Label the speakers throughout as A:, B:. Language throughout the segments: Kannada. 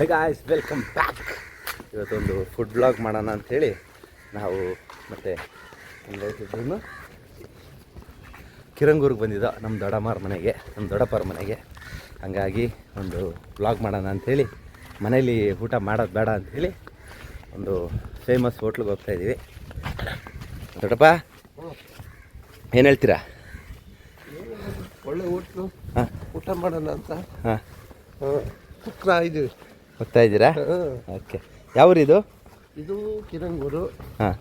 A: ಗಾಯ್ಸ್ ವೆಲ್ಕಮ್ ಬ್ಯಾಕ್ ಇವತ್ತೊಂದು ಫುಡ್ ಬ್ಲಾಗ್ ಮಾಡೋಣ ಅಂಥೇಳಿ ನಾವು ಮತ್ತೆ ಎಲ್ಲೈತಿದ್ರು ಕಿರಂಗೂರಿಗೆ ಬಂದಿದ್ದ ನಮ್ಮ ದೊಡ್ಡಮ್ಮರ ಮನೆಗೆ ನಮ್ಮ ದೊಡ್ಡಪ್ಪರ ಮನೆಗೆ. ಹಂಗಾಗಿ ಒಂದು ಬ್ಲಾಗ್ ಮಾಡೋಣ ಅಂಥೇಳಿ ಮನೇಲಿ ಊಟ ಮಾಡೋದು ಬೇಡ ಅಂಥೇಳಿ ಒಂದು ಫೇಮಸ್ ಹೋಟ್ಲಿಗೆ ಹೋಗ್ತಾ ಇದ್ದೀವಿ ದೊಡ್ಡಪ್ಪ ಏನು ಹೇಳ್ತೀರಾ?
B: ಒಳ್ಳೆ ಹೋಟ್ಲು
A: ಹಾಂ.
B: ಊಟ ಮಾಡೋಣ ಅಂತ.
A: ಹಾಂ.
B: ಕುಕ್ರ ಇದ್ದೀವಿ
A: ಹೋಗ್ತಾ ಇದ್ದೀರಾ?
B: ಹಾಂ.
A: ಓಕೆ. ಯಾವ್ರಿದು
B: ಇದು? ಕಿರಂಗೂರು.
A: ಹಾಂ.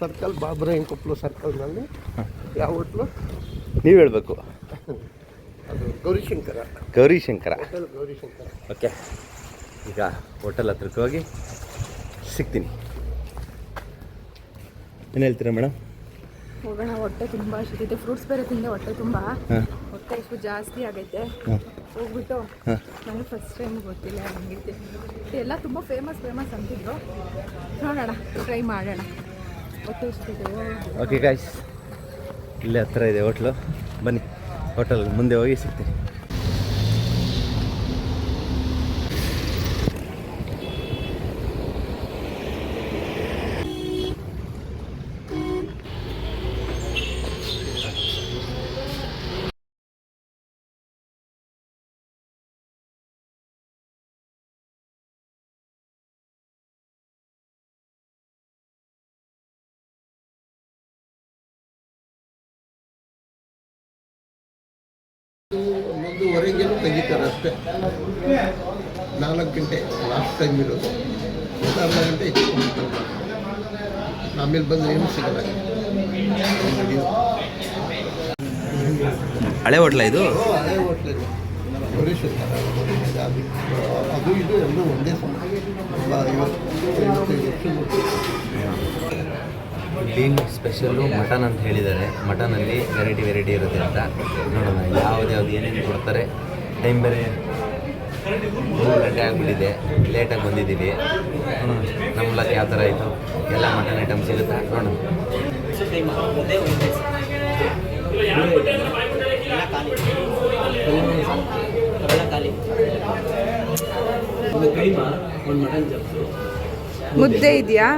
B: ಸರ್ಕಲ್ ಬಾಬ್ರಹಿಂ ಕೊಪ್ಪಲು ಸರ್ಕಲ್ನಲ್ಲಿ. ಯಾವ ಹೋಟ್ಲು?
A: ನೀವು ಹೇಳಬೇಕು.
B: ಅದು ಗೌರಿಶಂಕರ.
A: ಗೌರಿಶಂಕರ.
B: ಹೋಟೆಲ್ ಗೌರಿಶಂಕರ.
A: ಓಕೆ. ಈಗ ಹೋಟೆಲ್ ಹತ್ರಕ್ಕೆ ಹೋಗಿ ಸಿಗ್ತೀನಿ. ಏನು ಹೇಳ್ತೀರಾ ಮೇಡಮ್?
C: ಹೋಗೋಣ ಹೊಟ್ಟೆ ತುಂಬ ಸಿಗುತ್ತೆ ಫ್ರೂಟ್ಸ್ ಬೇರೆ ತಿಂದೆ ಹೊಟ್ಟೆ ತುಂಬ. ಹೊಟ್ಟೆ ಜಾಸ್ತಿ ಆಗೈತೆ. ಹೋಗ್ಬಿಟ್ಟು ನನಗೆ ಫಸ್ಟ್ ಟೈಮ್ ಗೊತ್ತಿಲ್ಲ ಹಂಗೈತೆ ಎಲ್ಲ ತುಂಬ ಫೇಮಸ್ ಫೇಮಸ್ ಅಂತಿದ್ರು. ನೋಡೋಣ ಟ್ರೈ ಮಾಡೋಣ. ಹೊಟ್ಟೆ
A: ಓಕೆ ಗಾಯ್ಸ್ ಇಲ್ಲೇ ಹತ್ರ ಇದೆ ಹೋಟ್ಲು ಬನ್ನಿ. ಹೋಟೆಲ್ ಮುಂದೆ ಹೋಗಿ ಸಿಗ್ತೀನಿ.
B: ಒಂದೂವರೆಗೇನು ತೆಗಿತಾರೆ ಅಷ್ಟೇ. ನಾಲ್ಕು ಗಂಟೆ ಲಾಸ್ಟ್ ಟೈಮ್ ಇರೋದು. ಒಂದು ಅರ್ಧ ಗಂಟೆ ಹೆಚ್ಚು ಆಮೇಲೆ ಬಂದರೆ ಏನು ಸಿಗಲ್ಲ.
A: ಹಳೆ ಹೋಟ್ಲ ಇದು?
B: ಹಳೆ ಹೋಟ್ಲ ಗೌರೀಶಂಕರ ಅದು ಇದು ಎಲ್ಲೂ ಒಂದೇ ಸಮ ತುಂಬ ಐವತ್ತು ಐವತ್ತೈದು ವರ್ಷ
A: ಬೀನ್ ಸ್ಪೆಷಲ್ಲು ಮಟನ್ ಅಂತ ಹೇಳಿದ್ದಾರೆ. ಮಟನಲ್ಲಿ ವೆರೈಟಿ ವೆರೈಟಿ ಇರುತ್ತೆ ಅಂತ ನೋಡೋಣ. ಯಾವ್ದು ಯಾವ್ದು ಏನೇನು ಕೊಡ್ತಾರೆ. ಟೈಮ್ ಬೇರೆ ಮೂರು ಗಂಟೆ ಆಗಿಬಿಟ್ಟಿದೆ. ಲೇಟಾಗಿ ಬಂದಿದ್ದೀವಿ. ನಮ್ಮ ಲಕ್ ಯಾವ ಥರ ಆಯಿತು? ಎಲ್ಲ ಮಟನ್ ಐಟಮ್ ಸಿಗುತ್ತೆ? ನೋಡೋಣ.
C: ಮುದ್ದೆ ಇದೆಯಾ?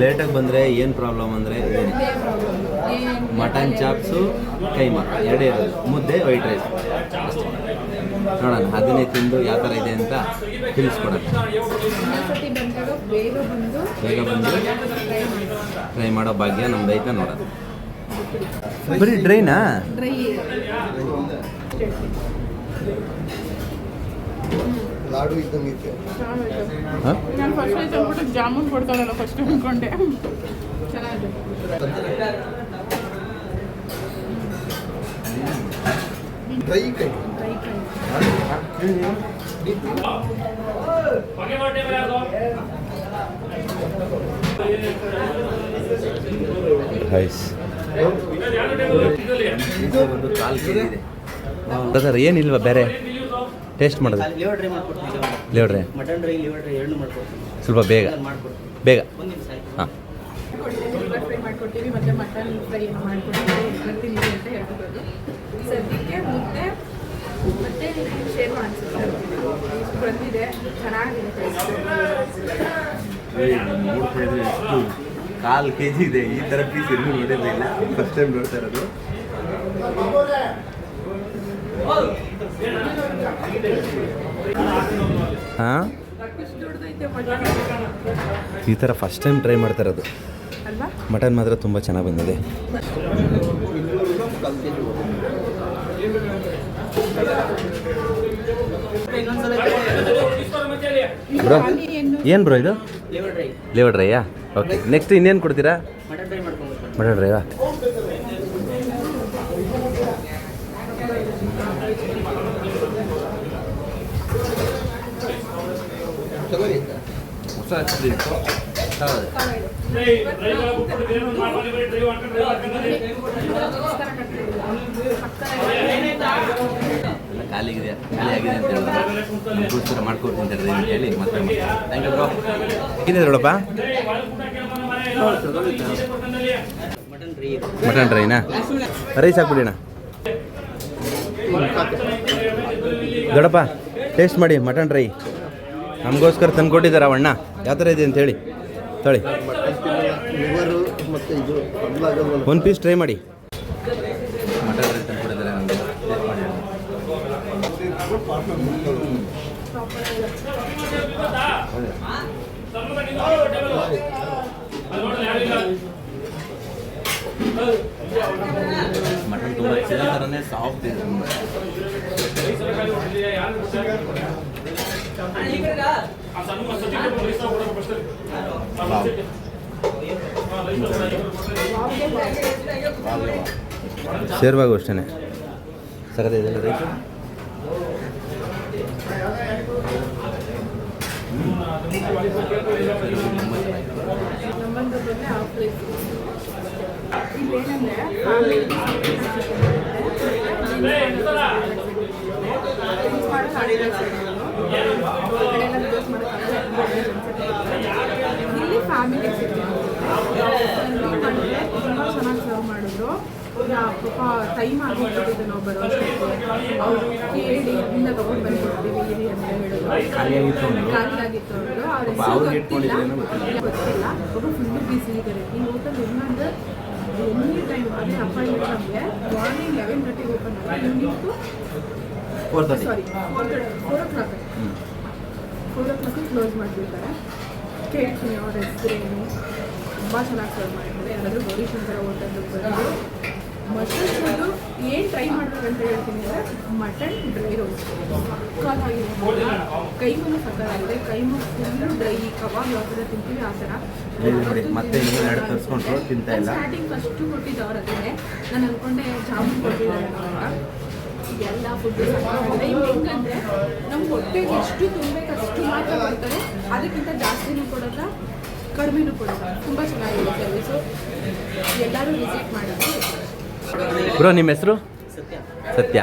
A: ಲೇಟಾಗಿ ಬಂದರೆ ಏನು ಪ್ರಾಬ್ಲಮ್ ಅಂದರೆ ಮಟನ್ ಚಾಪ್ಸು ಕೈಮಾ ಎರಡೇ ಇರೋದು. ಮುದ್ದೆ ವೈಟ್ ರೈಸ್ ಅಷ್ಟೇ. ನೋಡೋಣ ಅದನ್ನೇ ತಿಂದು ಯಾವ ಥರ ಇದೆ ಅಂತ ತಿಳಿಸ್ಕೊಡೋಣ.
C: ಬೇಗ ಬಂದು ಟ್ರೈ ಮಾಡೋ
A: ಭಾಗ್ಯ ನಮ್ದು ಐತೆ ನೋಡೋಣ. ಬರೀ ಡ್ರೈನಾ
C: ಡ್ರೈ
B: ಲಾಡು ಇದ್ದಂಗೆ ಇತ್ತು
C: ನಾನು ಫಸ್ಟ್ ಅಂದ್ಬಿಟ್ಟು ಜಾಮೂನ್ ಕೊಡ್ತಾರಲ್ಲ ಫಸ್ಟ್ ಅಂದ್ಕೊಂಡೆ ಚೆನ್ನಾಗಿದೆ.
B: ಡ್ರೈ ಕೈ
C: ಡ್ರೈ ಕೈ
A: ಹೈಸ್ ಸರ್ ಏನಿಲ್ವಾ ಬೇರೆ? ಟೇಸ್ಟ್ ಮಾಡೋದು.
D: ಲಿವರ್ ಡ್ರೈ ಮಾಡ್ಕೊಡ್ತೀನಿ
A: liver dry.
D: Mutton dry liver dry ಎರಡು ಮಾಡ್ಕೊಡ್ತೀನಿ.
A: ಸ್ವಲ್ಪ ಬೇಗ. ಬೇಗ.
D: ಒಂದು ನಿಮಿಷ ಆಯ್ತು.
A: ಹಾಂ. ಕಾಲು ಕೆ ಜಿ ಇದೆ. ಈ ಥರ ಪೀಸ್ ಎಲ್ಲೂ ನೋಡಿರಲಿಲ್ಲ. ಫಸ್ಟ್ ಟೈಮ್ ನೋಡ್ತಾ ಇರೋದು. ಹಾಂ? ಈ ಥರ ಫಸ್ಟ್ ಟೈಮ್ ಟ್ರೈ ಮಾಡ್ತಾ ಇರೋದು.
C: ಅಲ್ವಾ?
A: ಮಟನ್ ಮಾತ್ರ ತುಂಬ ಚೆನ್ನಾಗಿ ಬಂದಿದೆ. ಬ್ರೋ ಏನು ಬ್ರೋ ಇದು?
D: ಲೇವರ್ ಡ್ರೈ
A: ಲಿವರ್ ಡ್ರೈಯಾ ಓಕೆ ನೆಕ್ಸ್ಟ್ ಇನ್ನೇನು ಕೊಡ್ತೀರಾ?
D: ಮಟನ್
A: ಡ್ರೈವಾ
B: ಚೆನ್ನಾಗಿತ್ತು
A: ಎಲ್ಲ ಖಾಲಿಗಿದೆ ಖಾಲಿ ಆಗಿದೆ ಅಂತ ಹೇಳಿದ್ರು. ಮಾಡ್ಕೊಡ್ತೀನಿ ಅಂತ ಹೇಳಿ ಮತ್ತೆ ಥ್ಯಾಂಕ್ ಯು ಬ್ರೋ ಏನಿದೆ ನೋಡಪ್ಪ?
D: ಮಟನ್ ಡ್ರೈ
A: ಮಟನ್ ಡ್ರೈನಾ ರೈಸ್ ಹಾಕ್ಬಿಡಿಣ. ಅಣ್ಣ ದೊಡ್ಡಪ್ಪ ಟೇಸ್ಟ್ ಮಾಡಿ ಮಟನ್ ಡ್ರೈ ನಮಗೋಸ್ಕರ ತಂದು ಕೊಟ್ಟಿದ್ದಾರೆ ಅವಣ್ಣ ಯಾವ ಥರ ಇದೆ ಅಂತೇಳಿ. ತಳಿ. ಒನ್ ಪೀಸ್ ಟ್ರೈ ಮಾಡಿ. ಮಟನ್ ತುಂಬ ಸಾಫ್ಟ್ ಇದೆ ಶೇರ್ವಾಗೂ ಅಷ್ಟೇ ಸಗದ ಇದೆಲ್ಲ
C: ಪ್ಲೇಸ್ ಇಲ್ಲೇನಂದರೆ ಇಲ್ಲಿ ಫ್ಯಾಮಿಲಿ ತುಂಬ ಚೆನ್ನಾಗಿ ಸರ್ವ್ ಮಾಡಿದ್ರು. ಪಾಪ ಟೈಮ್ ಆಗಿಬಿಟ್ಟಿದೆ ನಾವು ಬರೋ ಅಷ್ಟೊತ್ತಿಗೆ. ಅವರು ಕೇಳಿ ಇಲ್ಲಿಂದ ತಗೊಂಡು ಬಂದು ಕೊಡ್ತೀವಿ ಇರಿ ಅಂತ ಹೇಳಿದ್ರು.
A: ಖಾಲಿಯಾಗಿತ್ತು
C: ಅವರು
A: ಅವ್ರ
C: ಹೆಸರು
A: ಅವ್ರಿಗೆ
C: ಗೊತ್ತಿಲ್ಲ.
A: ಗೊತ್ತಿಲ್ಲ.
C: ಅವರು ಫುಲ್ಲು ಬಿಸಿ ಇದ್ದಾರೆ. ಈ ಹೋಟೆಲ್ ಹೆಂಗಂದ್ರೆ ಎನಿ ಟೈಮ್ ಅದೇ ನಮಗೆ ಮಾರ್ನಿಂಗ್ ಲೆವೆನ್ ತರ್ಟಿಗೆ ಓಪನ್ ಆಗುತ್ತೆ
A: four thirty
C: sorry four four o'clock
A: ಹ್ಞೂ
C: ಫೋರ್ ಓ ಕ್ಲಾಕಿಗೆ ಕ್ಲೋಸ್ ಮಾಡಿಬಿಡ್ತಾರೆ ಕೇಳ್ತೀನಿ ಅವ್ರ ಹೆಸರೇನು ತುಂಬ ಚೆನ್ನಾಗಿ ಸರ್ವ್ ಮಾಡಿದ್ದಾರೆ ಯಾರಾದರೂ ಗೌರಿಶಂಕರ ಹೋಟೆಲ್ಗೆ ಬಂದು ಮಟನ್ ಫುಡ್ಡು ಏನು ಟ್ರೈ ಮಾಡ್ಬೇಕಂತ ಹೇಳ್ತೀನಿ ಅಂದರೆ ಮಟನ್ ಡ್ರೈ ರೋಸ್ಟ್ ಸಕ್ಕತ್ತಾಗಿದೆ ಕೈಮೂ ಸಕ್ಕತ್ತಾಗಿದೆ ಕೈಮೂ ಫುಲ್ಲು ಡ್ರೈ ಕಬಾಬ್ ಯಾವ ಥರ ತಿಂತೀವಿ ಆ ಥರ
A: ಮತ್ತೆ ಇನ್ನೂ ಎರಡು ತರಿಸ್ಕೊಂಡ್ರು, ತಿಂತಾ ಇಲ್ಲ.
C: ಸ್ಟಾರ್ಟಿಂಗ್ ಫಸ್ಟು ಕೊಟ್ಟಿದ್ದು ಅವ್ರ ಹತ್ರನೇ. ನಾನು ಅಂದ್ಕೊಂಡೆ ಜಾಮೂನ್ ಕೊಟ್ಟಿದ್ದಾರೆ ಎಲ್ಲ ಫುಡ್ಡು ಹೆಂಗಂದ್ರೆ ನಮ್ಮ ಹೊಟ್ಟೆಗೆ ಎಷ್ಟು ತುಂಬಬೇಕು ಅಷ್ಟು ಮಾತ್ರ ಕೊಡ್ತಾರೆ ಅದಕ್ಕಿಂತ ಜಾಸ್ತಿನೂ ಕೊಡೋಲ್ಲ ಕಡಿಮೆನೂ ಕೊಡೋಲ್ಲ. ತುಂಬ ಚೆನ್ನಾಗಿದೆ ಸರ್ವಿಸು ಎಲ್ಲರೂ ವಿಸಿಟ್ ಮಾಡಿದ್ರು
A: ಬ್ರೋ ನಿಮ್ಮ ಹೆಸರು?
D: ಸತ್ಯ.
A: ಸತ್ಯ.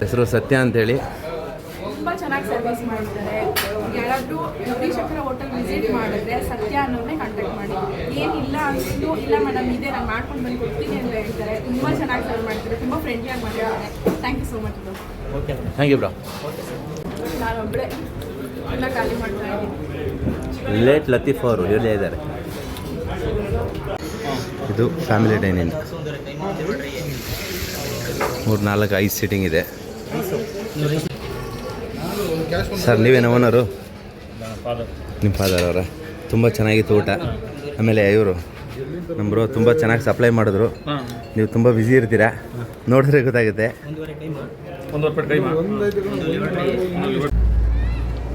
A: ಹೆಸರು ಸತ್ಯ ಅಂತೇಳಿ
C: ತುಂಬ ಚೆನ್ನಾಗಿ ಸರ್ವಿಸ್ ಮಾಡಿದ್ದಾರೆ. ಯಾರಾದರೂ ಗೌರಿಶಂಕರ ಹೋಟೆಲ್ ವಿಸಿಟ್ ಮಾಡಿದ್ರೆ ಸತ್ಯ ಅನ್ನೋನೇ ಕಾಂಟ್ಯಾಕ್ಟ್ ಮಾಡಿ ಏನಿಲ್ಲ ಅಂದ್ರೂ ಇಲ್ಲ ಮೇಡಮ್ ಇದೆ ನಾನು ಮಾಡ್ಕೊಂಡು ಬಂದು ಕೊಡ್ತೀನಿ ಅಂತ ಹೇಳ್ತಾರೆ. ತುಂಬ ಚೆನ್ನಾಗಿ ಸರ್ವ್ ಮಾಡ್ತಾರೆ. ತುಂಬ ಫ್ರೆಂಡ್ಲಿಯಾಗಿ ಮಾಡಿದ್ದಾರೆ thank you so much bro
D: okay
A: thank you bro
C: ನಾನೊಬ್ಬಳೇ ಎಲ್ಲ ಖಾಲಿ ಮಾಡ್ತಾ ಇದ್ದೀನಿ.
A: ಲೇಟ್ ಲತೀಫ್ ಅವರು ಇಲ್ಲೇ ಇದ್ದಾರೆ. ಇದು ಫ್ಯಾಮಿಲಿ ಡೈನಿಂಗ್ ಮೂರು ನಾಲ್ಕು ಐದು ಸೀಟಿಂಗ್ ಇದೆ ಸರ್ ನೀವೇನು ಓನರು ನಿಮ್ಮ ಫಾದರ್ ಅವರ. ತುಂಬ ಚೆನ್ನಾಗಿತ್ತು ಊಟ. ಆಮೇಲೆ ಇವರು ನಮ್ಮ ಬ್ರೋ ತುಂಬ ಚೆನ್ನಾಗಿ ಸಪ್ಲೈ ಮಾಡಿದ್ರು. ನೀವು ತುಂಬ ಬ್ಯುಸಿ ಇರ್ತೀರಾ? ನೋಡಿದ್ರೆ ಗೊತ್ತಾಗುತ್ತೆ.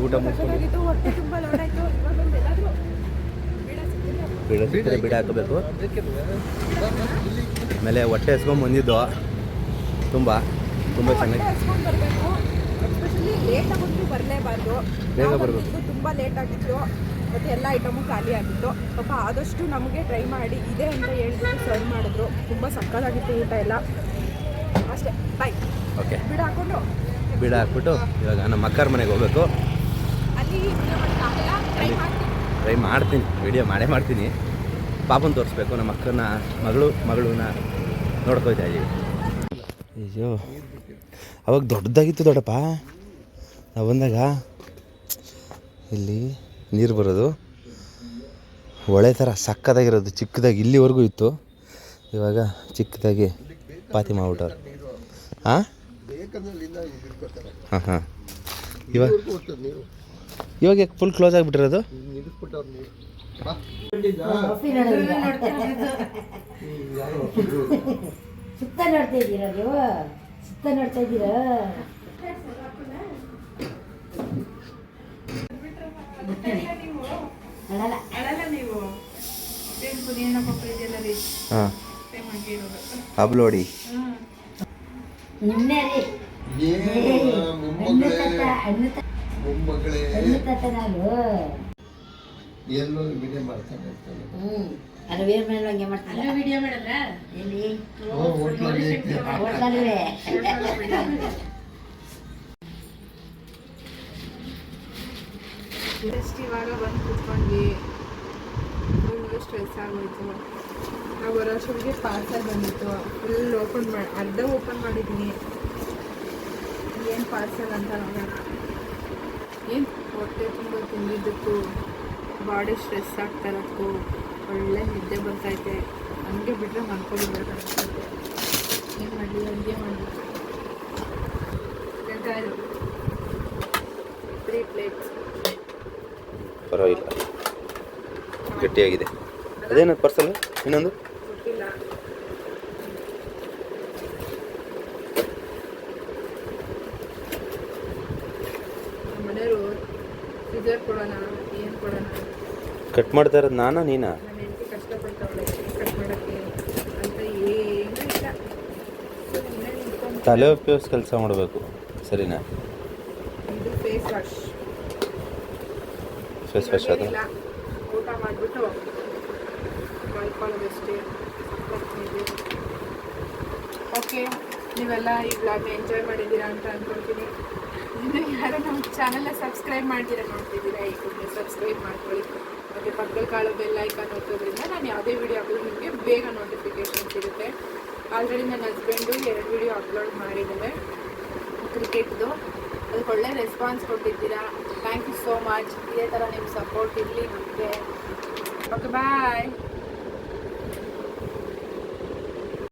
A: ಊಟ ಸಿಕ್ಕರೆ ಬಿಡ ಹಾಕಬೇಕು. ಆಮೇಲೆ ಹೊಟ್ಟೆ ಹಸ್ಕೊಂಡು ಬಂದಿದ್ದು. ತುಂಬ ತುಂಬ ಚೆನ್ನಾಗಿ.
C: ಬರಬೇಕು ಲೇಟ್ ಆಗೋದು ಬರಲೇಬಾರ್ದು.
A: ಬೇಗ ಬರ್ಬೇಕು.
C: ತುಂಬ ಲೇಟ್ ಆಗಿತ್ತು. ಮತ್ತು ಎಲ್ಲ ಐಟಮು ಖಾಲಿ ಆಗಿತ್ತು. ಪಾಪ ಆದಷ್ಟು ನಮಗೆ ಟ್ರೈ ಮಾಡಿ ಇದೆ ಅಂತ ಹೇಳ್ಬಿಟ್ಟು ಸರ್ವ್ ಮಾಡಿದ್ರು. ತುಂಬ ಸಕ್ಕತ್ತಾಗಿತ್ತು ಊಟ ಎಲ್ಲ. ಅಷ್ಟೇ. ಬಾಯ್
A: ಓಕೆ
C: ಬಿಡ ಹಾಕೊಂಡು.
A: ಬಿಡ ಹಾಕ್ಬಿಟ್ಟು ಇವಾಗ ನಮ್ಮ ಅಕ್ಕರ ಮನೆಗೆ ಹೋಗ್ಬೇಕು.
C: ಅಲ್ಲಿ ಟ್ರೈ ಮಾಡ್ತೀನಿ.
A: ಟ್ರೈ ಮಾಡ್ತೀನಿ. ವಿಡಿಯೋ ಮಾಡೇ ಮಾಡ್ತೀನಿ. ಪಾಪನ ತೋರಿಸ್ಬೇಕು. ನಮ್ಮ ಅಕ್ಕನ ಮಗಳು ಮಗಳನ್ನ ನೋಡ್ಕೊಳ್ತಾ ಇದ್ದೀವಿ ಅಯ್ಯೋ. ಅವಾಗ ದೊಡ್ಡದಾಗಿತ್ತು ದೊಡ್ಡಪ್ಪ. ನಾವು ಬಂದಾಗ ಇಲ್ಲಿ ನೀರು ಬರೋದು. ಹೊಳೆ ಥರ ಸಕ್ಕದಾಗಿರೋದು ಚಿಕ್ಕದಾಗಿ ಇಲ್ಲಿವರೆಗೂ ಇತ್ತು. ಇವಾಗ ಚಿಕ್ಕದಾಗಿ ಪಾತಿ ಮಾಡ್ಬಿಟ್ಟವ್ರು. ಹಾಂ ಹಾಂ ಹಾಂ. ಇವಾಗ ಇವಾಗ ಫುಲ್ ಕ್ಲೋಸ್ ಆಗಿಬಿಟ್ಟಿರೋದು?
E: ಸುತ್ತ ನೋಡ್ತಾ ಇದ್ದೀರಾ ನೀವು? ಸುತ್ತ ನೋಡ್ತಾ ಇದ್ದೀರಾ? ನಾನು.
B: ಎಲ್ಲೋ ವಿಡಿಯೋ ಮಾಡ್ತಾನೆ ಇರ್ತಾನೆ
E: ಹ್ಞೂ ಅದು ಬೇರೆ ಮೇಲೆ ಹಂಗೆ ಮಾಡ್ತಾರೆ ವಿಡಿಯೋ ಮಾಡಿದ್ರ ಎಲ್ಲಿ
B: ಓ ಹೋಟ್ಲಲ್ಲಿ.
C: ಜಸ್ಟ್ ಇವಾಗ ಬಂದು ಕೂತ್ಕೊಂಡ್ವಿ. ಫುಲ್ ಸ್ಟ್ರೆಸ್ ಆಗೋಯ್ತು. ನಾವು ಬರೋಷ್ಟೊತ್ತಿಗೆ ಪಾರ್ಸಲ್ ಬಂದಿತ್ತು. ಫುಲ್ ಓಪನ್ ಮಾಡಿ ಅರ್ಧ ಓಪನ್ ಮಾಡಿದ್ದೀನಿ ಏನು ಪಾರ್ಸಲ್ ಅಂತ ನೋಡೋಣ. ಏನು ಹೊಟ್ಟೆ ತುಂಬ ತಿಂದಿದ್ದಕ್ಕೂ ಬಾಡಿ ಸ್ಟ್ರೆಸ್ ಆಗ್ತಾ ಇರೋದಕ್ಕೂ ಒಳ್ಳೆ ನಿದ್ದೆ ಬರ್ತೈತೆ ಹಂಗೆ ಬಿಟ್ಟರೆ ಮಲ್ಕೊಬಿಡ್ಬೇಕು ಅನ್ಸುತ್ತೆ. ಏನು ಮಾಡಲಿ? ಹಂಗೆ ಮಾಡಬೇಕು ತ್ರೀ ಪ್ಲೇಟ್ಸ್
A: ಪರವಾಗಿಲ್ಲ. ಗಟ್ಟಿಯಾಗಿದೆ. ಅದೇನದು ಪರ್ಸಲ್ ಇನ್ನೊಂದು? ಕಟ್ ಮಾಡ್ತಾ ಇರೋದು ನಾನಾ ನೀನಾ? ತಲೆ ಉಪಯೋಗಿಸಿ ಕೆಲಸ ಮಾಡಬೇಕು ಸರಿನಾ?
C: ಫೇಸ್ ವಾಶ್
A: ಅದು?
C: ಊಟ ಮಾಡಿಬಿಟ್ಟು ಮಲ್ಕೊಳ್ಳೋದಷ್ಟೇ. ಓಕೆ, ನೀವೆಲ್ಲ ಈ ಬ್ಲಾಗ್ ಎಂಜಾಯ್ ಮಾಡಿದ್ದೀರಾ ಅಂತ ಅಂದ್ಕೊಳ್ತೀನಿ ಇನ್ನು ಯಾರು ನಮ್ಮ ಚಾನಲ್ನ ಸಬ್ಸ್ಕ್ರೈಬ್ ಮಾಡ್ತೀರಾ ನೋಡ್ತಿದ್ದೀರಾ, ಈ ಸಬ್ಸ್ಕ್ರೈಬ್ ಮಾಡ್ಕೊಳ್ಳಿ. ಮತ್ತು ಪಕ್ಕದ ಕಾಳು ಬೆಲ್ ಐಕಾನ್ ಒತ್ತೋದ್ರಿಂದ ನಾನು ಯಾವುದೇ ವಿಡಿಯೋ ಹಾಕಿದ್ರು ನಿಮಗೆ ಬೇಗ ನೋಟಿಫಿಕೇಶನ್ ಸಿಗುತ್ತೆ. ಆಲ್ರೆಡಿ ನನ್ನ ಹಸ್ಬೆಂಡು ಎರಡು ವಿಡಿಯೋ ಅಪ್ಲೋಡ್ ಮಾಡಿದ್ದಾರೆ. ಕ್ರಿಕೆಟ್ದು ಅದಕ್ಕೆ ಒಳ್ಳೆ ರೆಸ್ಪಾನ್ಸ್ ಕೊಟ್ಟಿದ್ದೀರಾ. ಥ್ಯಾಂಕ್ ಯು ಸೋ ಮಚ್ ಇದೇ ಥರ ನಿಮ್ಮ ಸಪೋರ್ಟ್ ಇರಲಿ ನಮಗೆ. Okay bye